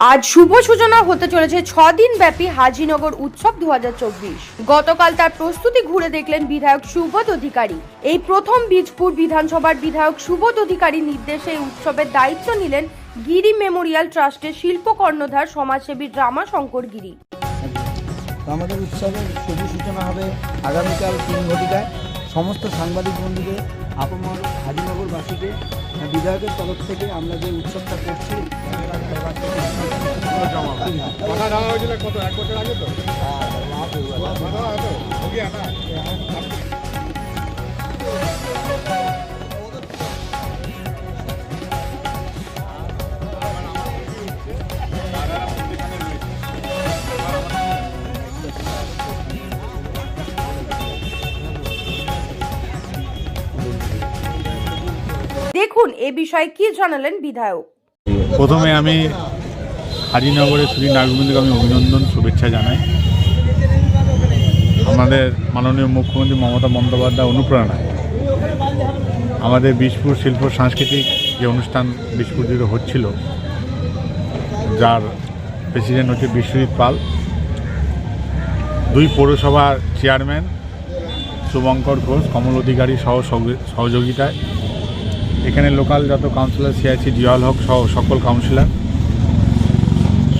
আজ শুভ সূচনা হতে চলেছে ছ দিন ব্যাপী হাজিনগর উৎসব দুহাজার চব্বিশ। গতকাল তার প্রস্তুতি ঘুরে দেখলেন বিধায়ক সুবোধ অধিকারী। এই প্রথম বীজপুর বিধানসভার বিধায়ক সুবোধ অধিকারী নির্দেশে এই উৎসবের দায়িত্ব নিলেন গিরি মেমোরিয়াল ট্রাস্টের শিল্প কর্ণধার সমাজসেবী ড্রামা শঙ্কর গিরি। আমাদের উৎসবের শুভ সূচনা হবে আগামীকাল তিন ঘটিকায়। সমস্ত সাংবাদিক বন্ধুদের আপামর হাজিনগরবাসীকে বিধায়কের তরফ থেকে আমরা যে উৎসবটা করছি কথা দেওয়া হয়েছিল কত এক বছর আগে তো? এ বিষয়ে কি জানালেন বিধায়ক? প্রথমে আমি হাজিনগরের শ্রী নাগরবন্ধুকে আমি অভিনন্দন, শুভেচ্ছা জানাই। আমাদের মাননীয় মুখ্যমন্ত্রী মমতা বন্দ্যোপাধ্যায় অনুপ্রেরণায় আমাদের বীজপুর শিল্প সাংস্কৃতিক যে অনুষ্ঠান বীজপুর জুড়ে হচ্ছিল, যার প্রেসিডেন্ট হচ্ছে বিশ্বজিৎ পাল, দুই পৌরসভার চেয়ারম্যান শুভঙ্কর ঘোষ, কমল অধিকারী সহ সহযোগি- সহযোগিতায় এখানে লোকাল যত কাউন্সিলর সিআইসি জিয়াল হক সহ সকল কাউন্সিলর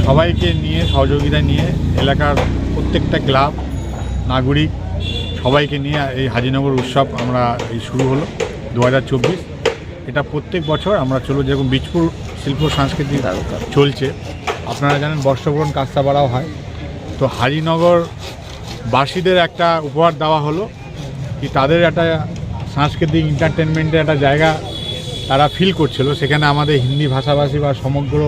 সবাইকে নিয়ে, সহযোগিতা নিয়ে এলাকার প্রত্যেকটা ক্লাব, নাগরিক, সবাইকে নিয়ে এই হাজিনগর উৎসব আমরা এই শুরু হলো দু হাজার চব্বিশ। এটা প্রত্যেক বছর আমরা চলো, যেরকম বীজপুর শিল্প সাংস্কৃতিক চলছে। আপনারা জানেন বর্ষবরণ কাস্তাপাড়াও হয়। তো হাজিনগর বাসীদের একটা উপহার দেওয়া হলো, কি তাদের একটা সাংস্কৃতিক এন্টারটেনমেন্টের একটা জায়গা তারা ফিল করছিল। সেখানে আমাদের হিন্দি ভাষাভাষী বা সমগ্র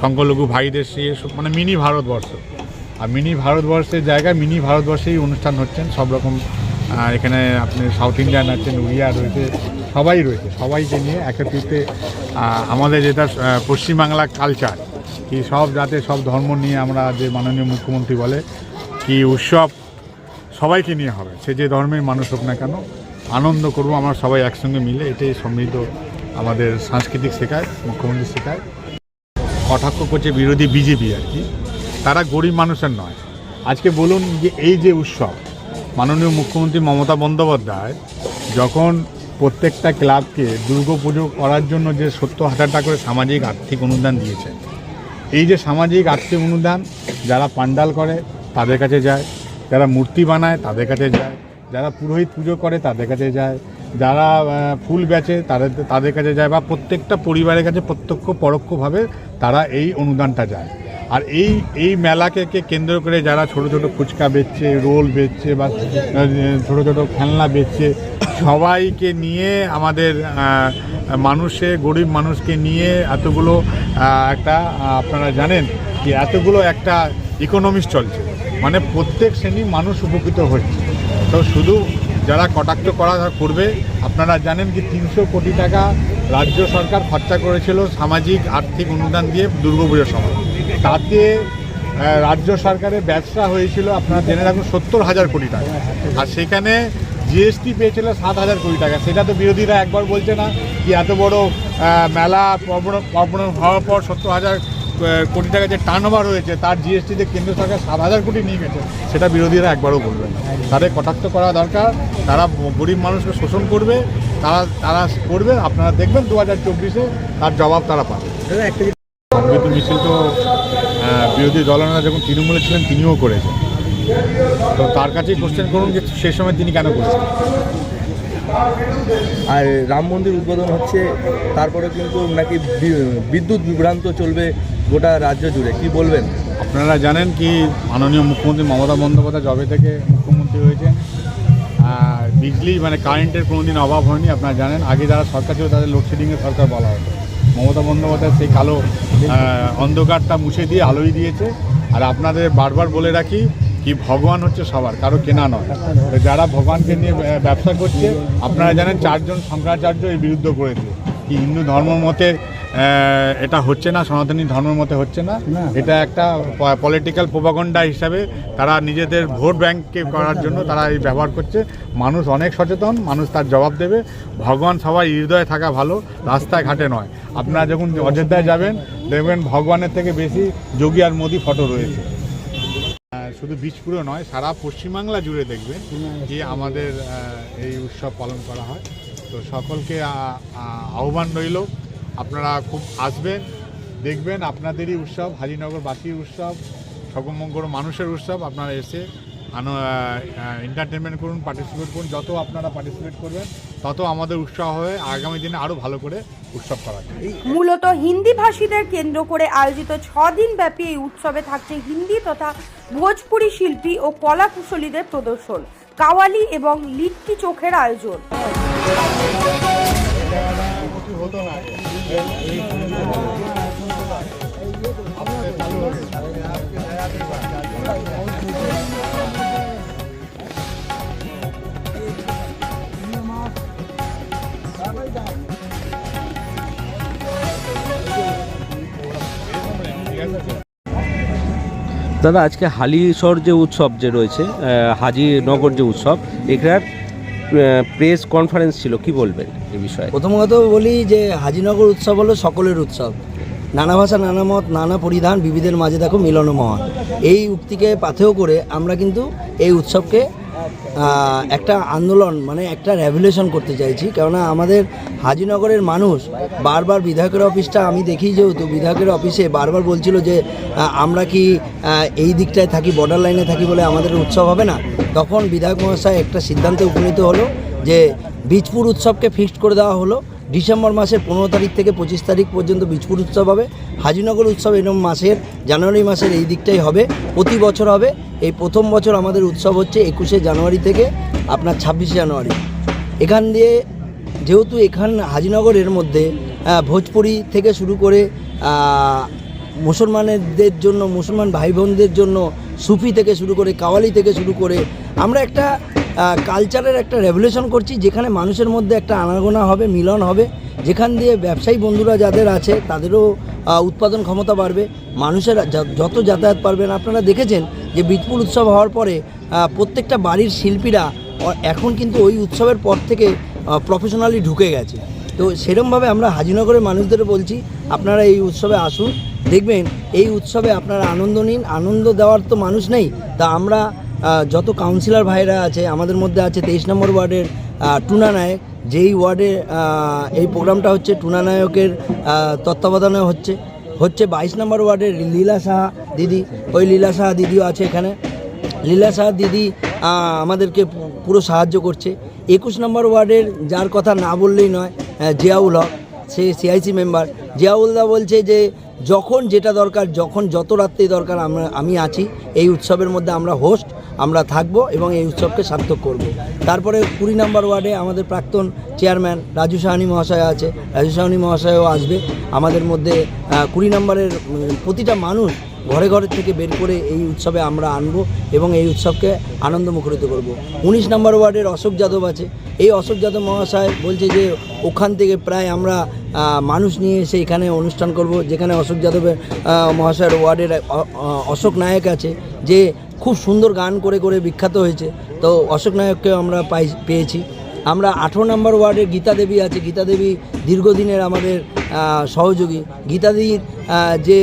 সংখ্যালঘু ভাইদের সে মানে মিনি ভারতবর্ষ। আর মিনি ভারতবর্ষের জায়গায় মিনি ভারতবর্ষেই অনুষ্ঠান হচ্ছেন সব রকম এখানে আপনি সাউথ ইন্ডিয়ান আছেন উড়িয়া রয়েছে, সবাই রয়েছে। সবাইকে নিয়ে একত্রিত আমাদের যেটা পশ্চিমবাংলা কালচার কি সব জাতে সব ধর্ম নিয়ে আমরা যে মাননীয় মুখ্যমন্ত্রী বলে, কি উৎসব সবাইকে নিয়ে হবে। সে যে ধর্মের মানুষ হোক না কেন আনন্দ করব, আমরা সবাই একসঙ্গে মিলে, এটাই সমৃদ্ধ আমাদের সাংস্কৃতিক শেখায়, মুখ্যমন্ত্রী শেখায়। কটাক্ষ করছে বিরোধী বিজেপি আর কি। তারা গরিব মানুষের নয়। আজকে বলুন যে এই যে উৎসব, মাননীয় মুখ্যমন্ত্রী মমতা বন্দ্যোপাধ্যায় যখন প্রত্যেকটা ক্লাবকে দুর্গাপুজো করার জন্য যে সত্তর হাজার টাকা করে সামাজিক আর্থিক অনুদান দিয়েছে, এই যে সামাজিক আর্থিক অনুদান যারা পান্ডাল করে, তাদের কাছে যায়, যারা মূর্তি বানায়, তাদের কাছে যায়। যারা পুরোহিত পুজো করে তাদের কাছে যায়। যারা ফুল বেচে তাদের তাদের কাছে যায় বা প্রত্যেকটা পরিবারের কাছে প্রত্যক্ষ পরোক্ষভাবে তারা এই অনুদানটা যায়। আর এই এই মেলাকে কেন্দ্র করে যারা ছোট ছোট ফুচকা বেচছে, রোল বেচছে বা ছোট ছোট খেলনা বেচছে, সবাইকে নিয়ে আমাদের মানুষে, গরিব মানুষকে নিয়ে এতগুলো একটা আপনারা জানেন যে এতগুলো একটা ইকোনমিক্স চলছে। মানে প্রত্যেক শ্রেণির মানুষ উপকৃত হচ্ছে। তো শুধু যারা কটাক্ষ করা করবে, আপনারা জানেন কি তিনশো কোটি টাকা রাজ্য সরকার খরচা করেছিল সামাজিক, আর্থিক অনুদান দিয়ে দুর্গাপুজোর সময়। তাতে রাজ্য সরকারের ব্যবসা হয়েছিল, আপনারা জেনে রাখুন, সত্তর হাজার কোটি টাকা। আর সেখানে জিএসটি পেয়েছিল সাত হাজার কোটি টাকা। সেটা তো বিরোধীরা একবার বলছে না কি এত বড় মেলা পর্বণ হওয়ার পর সত্তর হাজার কোটি টাকা যে টার্ন ওভার হয়েছে তার জিএসটিতে কেন্দ্র সরকার সাত হাজার কোটি নিয়ে গেছে। সেটা বিরোধীরা একবারও বলবে না। তাদের কটাক্ত করা দরকার তারা গরিব মানুষকে শোষণ করবে তারা তারা করবে আপনারা দেখবেন দু হাজার চব্বিশে তার জবাব তারা পাবে। সংহতি মিছিল তো বিরোধী দলনেতা যখন তৃণমূলে ছিলেন তিনিও করেছেন। তো তার কাছেই কোশ্চেন করুন যে সে সময় তিনি কেন করেছেন। আর রাম মন্দির উদ্বোধন হচ্ছে তারপরে কিন্তু নাকি বিদ্যুৎ বিভ্রান্ত চলবে গোটা রাজ্য জুড়ে কি বলবেন? আপনারা জানেন কি মাননীয় মুখ্যমন্ত্রী মমতা বন্দ্যোপাধ্যায় জবে থেকে মুখ্যমন্ত্রী হয়েছেন আর বিজলি মানে কারেন্টের কোনো দিন অভাব হয়নি আপনারা জানেন। আগে যারা সরকার ছিল তাদের লোডশেডিংয়ের সরকার বলা হতো। মমতা বন্দ্যোপাধ্যায় সেই কালো অন্ধকারটা মুছে দিয়ে আলোই দিয়েছে। আর আপনাদের বারবার বলে রাখি কি ভগবান হচ্ছে সবার কারও কেনা নয়। তো যারা ভগবানকে নিয়ে ব্যবসা করছে আপনারা জানেন চারজন শঙ্করাচার্য এই বিরুদ্ধ করেছে। কি হিন্দু ধর্ম মতে এটা হচ্ছে না সনাতনী ধর্মের মতে হচ্ছে না। এটা একটা পলিটিক্যাল প্রোপাগন্ডা হিসাবে তারা নিজেদের ভোট ব্যাংককে করার জন্য তারা এই ব্যবহার করছে। মানুষ অনেক সচেতন মানুষ তার জবাব দেবে। ভগবান সবাই হৃদয়ে থাকা ভালো রাস্তায় ঘাটে নয়। আপনারা যখন অযোধ্যায় যাবেন দেখবেন ভগবানের থেকে বেশি যোগী আর মোদি ফটো রয়েছে। শুধু বীজপুরে নয় সারা পশ্চিমবাংলা জুড়ে দেখবেন যে আমাদের এই উৎসব পালন করা হয়। তো সকলকে আহ, আহ, আহ্বান রইল। আপনারা খুব আসবেন, দেখবেন আপনাদেরই উৎসব, হাজিনগরবাসীর উৎসব সকমঙ্গল মানুষের উৎসব আপনারা এসে এন্টারটেনমেন্ট করুন পার্টিসিপেট করুন, যত আপনারা পার্টিসিপেট করবেন, তত আমাদের উৎসাহ হয়ে আগামী দিনে আরও ভালো করে উৎসব করা মূলত হিন্দি ভাষীদের কেন্দ্র করে আয়োজিত ছ দিন ব্যাপী এই উৎসবে থাকছে হিন্দি তথা ভোজপুরি শিল্পী ও কলা কুশলীদের প্রদর্শন, কাওয়ালি এবং লিট্টি চোখের আয়োজন। দাদা আজকে হালিশহর যে উৎসব যে রয়েছে হাজিনগর যে উৎসব এখানে প্রেস কনফারেন্স ছিল, কি বলবেন এই বিষয়ে? প্রথমত বলি যে হাজিনগর উৎসব হলো সকলের উৎসব। নানা ভাষা, নানা মত, নানা পরিধান, বিবিধের মাঝে দেখো মিলন মহান এই উক্তিকে পাথেয় করে আমরা কিন্তু এই উৎসবকে একটা আন্দোলন মানে একটা রেভলিউশন করতে চাইছি। কেননা আমাদের হাজিনগরের মানুষ বারবার বিধায়কের অফিসটা আমি দেখি যেহেতু, বিধায়কের অফিসে বারবার বলছিল যে আমরা কি এই দিকটায় থাকি বর্ডার লাইনে থাকি বলে আমাদের উৎসব হবে না। তখন বিধায়ক মহাশয় একটা সিদ্ধান্তে উপনীত হলো যে, বীজপুর উৎসবকে ফিক্সড করে দেওয়া হলো। ডিসেম্বর মাসের পনেরো তারিখ থেকে পঁচিশ তারিখ পর্যন্ত বীজপুর উৎসব হবে। হাজিনগর উৎসব এরকম মাসের, জানুয়ারি মাসের এই দিকটাই হবে। প্রতি বছর হবে। এই প্রথম বছর আমাদের উৎসব হচ্ছে একুশে জানুয়ারি থেকে আপনার ছাব্বিশে জানুয়ারি। এখান দিয়ে যেহেতু এখান হাজিনগরের মধ্যে ভোজপুরি থেকে শুরু করে মুসলমানদের জন্য, মুসলমান ভাই বোনদের জন্য সুফি থেকে শুরু করে, কাওয়ালি থেকে শুরু করে, আমরা একটা কালচারের একটা রেভলিউশন করছি যেখানে মানুষের মধ্যে একটা আনাগোনা হবে, মিলন হবে। যেখান দিয়ে ব্যবসায়ী বন্ধুরা যাদের আছে, তাদেরও উৎপাদন ক্ষমতা বাড়বে। মানুষের যত যাতায়াত পারবেন, আপনারা দেখেছেন যে বীজপুর উৎসব হওয়ার পরে প্রত্যেকটা বাড়ির শিল্পীরা এখন কিন্তু ওই উৎসবের পর থেকে প্রফেশনালি ঢুকে গেছে। তো সেরমভাবে আমরা হাজিনগরের মানুষদের বলছি, আপনারা এই উৎসবে আসুন, দেখবেন এই উৎসবে আপনারা আনন্দ নিন, আনন্দ দেওয়ার তো মানুষ নেই। তা আমরা যত কাউন্সিলর ভাইরা আছে, আমাদের মধ্যে আছে তেইশ নম্বর ওয়ার্ডের টুনা নায়ক। যেই ওয়ার্ডে এই প্রোগ্রামটা হচ্ছে, টুনা নায়কের তত্ত্বাবধানে হচ্ছে। হচ্ছে বাইশ নম্বর ওয়ার্ডের লীলা সাহা দিদি। ওই লীলা সাহা দিদিও আছে এখানে। লীলা সাহা দিদি আমাদেরকে পুরো সাহায্য করছে। একুশ নম্বর ওয়ার্ডের যার কথা না বললেই নয় জিয়াউল হক, সে সিআইসি মেম্বার জিয়াউলদা বলছে যে, যখন যেটা দরকার, যখন যত রাত্রি দরকার আমরা, আমি আছি, এই উৎসবের মধ্যে আমরা হোস্ট আমরা থাকব এবং এই উৎসবকে সার্থক করব। তারপরে কুড়ি নম্বর ওয়ার্ডে আমাদের প্রাক্তন চেয়ারম্যান রাজু সাহানি মহাশয় আছে। রাজু সাহানি মহাশয়ও আসবে। আমাদের মধ্যে কুড়ি নম্বরের প্রতিটা মানুষ ঘরে ঘরে থেকে বের করে এই উৎসবে আমরা আনব এবং এই উৎসবকে আনন্দ মুখরিত করব। উনিশ নম্বর ওয়ার্ডের অশোক যাদব আছে। এই অশোক যাদব মহাশয় বলছে যে, ওখান থেকে প্রায় আমরা মানুষ নিয়ে এসে এখানে অনুষ্ঠান করব। যেখানে অশোক যাদবের মহাশয়ের ওয়ার্ডের অশোক নায়ক আছে। যে খুব সুন্দর গান করে করে বিখ্যাত হয়েছে। তো অশোক নায়ককেও আমরা পাই, পেয়েছি। আমরা আঠেরো নম্বর ওয়ার্ডের গীতা দেবী আছে। গীতা দেবী দীর্ঘদিনের আমাদের সহযোগী। গীতা দেবীর আহ, যে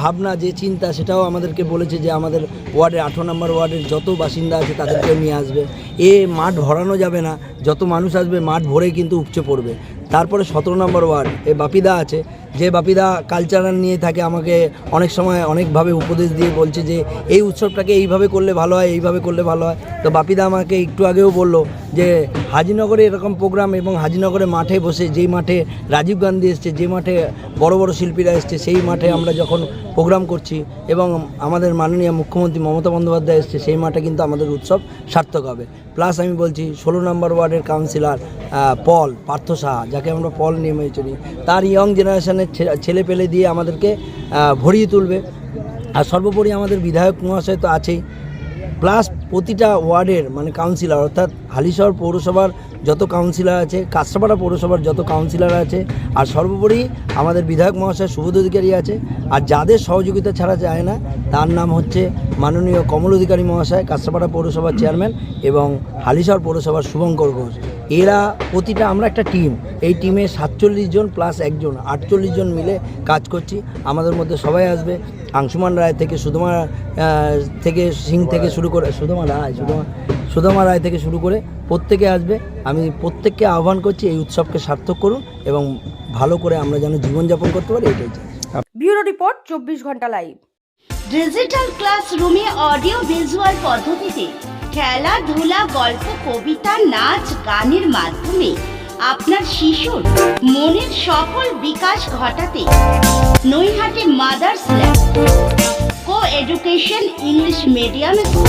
ভাবনা যে চিন্তা সেটাও আমাদেরকে বলেছে যে আমাদের ওয়ার্ডের আঠেরো নম্বর ওয়ার্ডের যত বাসিন্দা আছে তাদেরকে নিয়ে আসবে। এ মাঠ ভরানো যাবে না যত মানুষ আসবে মাঠ ভরেই কিন্তু উপচে পড়বে। তারপরে সতেরো নম্বর ওয়ার্ড এ বাপিদা আছে। যে বাপিদা কালচারাল নিয়ে থাকে আমাকে অনেক সময় অনেকভাবে উপদেশ দিয়ে বলছে যে এই উৎসবটাকে এইভাবে করলে ভালো হয় এইভাবে করলে ভালো হয়। তো বাপিদা আমাকে একটু আগেও বলল যে হাজিনগরে এরকম প্রোগ্রাম এবং হাজিনগরে মাঠে বসে যেই মাঠে রাজীব গান্ধী এসছে যে মাঠে বড় বড় শিল্পীরা এসছে, সেই মাঠে আমরা যখন প্রোগ্রাম করছি এবং আমাদের মাননীয় মুখ্যমন্ত্রী মমতা বন্দ্যোপাধ্যায় এসছে, সেই মাঠে কিন্তু আমাদের উৎসব সার্থক হবে। প্লাস আমি বলছি, ষোলো নম্বর ওয়ার্ডের কাউন্সিলর পল, পার্থ সাহা, যাকে আমরা পল নেমে চলি। তার ইয়ং জেনারেশনের ছেলে পেলে দিয়ে আমাদেরকে ভরিয়ে তুলবে। আর সর্বোপরি আমাদের বিধায়ক মহাশয় তো আছেই। প্লাস প্রতিটা ওয়ার্ডের মানে কাউন্সিলর অর্থাৎ হালিশহর পৌরসভার যত কাউন্সিলর আছে, কাঁচরাপাড়া পৌরসভার যত কাউন্সিলর আছে, আর সর্বোপরি আমাদের বিধায়ক মহাশয় সুবোধ অধিকারী আছে। আর যাদের সহযোগিতা ছাড়া যায় না, তার নাম হচ্ছে মাননীয় কমল অধিকারী মহাশয়, কাঁচরাপাড়া পৌরসভার চেয়ারম্যান এবং হালিশহর পৌরসভার শুভঙ্কর ঘোষ। এরা প্রতিটা, আমরা একটা টিম এই টিমে সাতচল্লিশ জন প্লাস একজন, আটচল্লিশ জন মিলে কাজ করছি। আমাদের মধ্যে সবাই আসবে। আংশুমান রায় থেকে সুধমা থেকে সিং থেকে শুরু করে সুধমা রায় সুধমা সুধমা রায় থেকে শুরু করে প্রত্যেকে আসবে। আমি প্রত্যেককে আহ্বান করছি এই উৎসবকে সার্থক করুন এবং ভালো করে আমরা যেন জীবনযাপন করতে পারি এটাই চাই। Bureau report Chabbish Ghanta live. Digital ক্লাসরুমে অডিও ভিজুয়াল পদ্ধতিতে খেলাধুলা গল্প কবিতা নাচ গানের মাধ্যমে আপনার শিশুর মনের সফল বিকাশ ঘটাতে Naihati mothers lab. Coeducation English medium school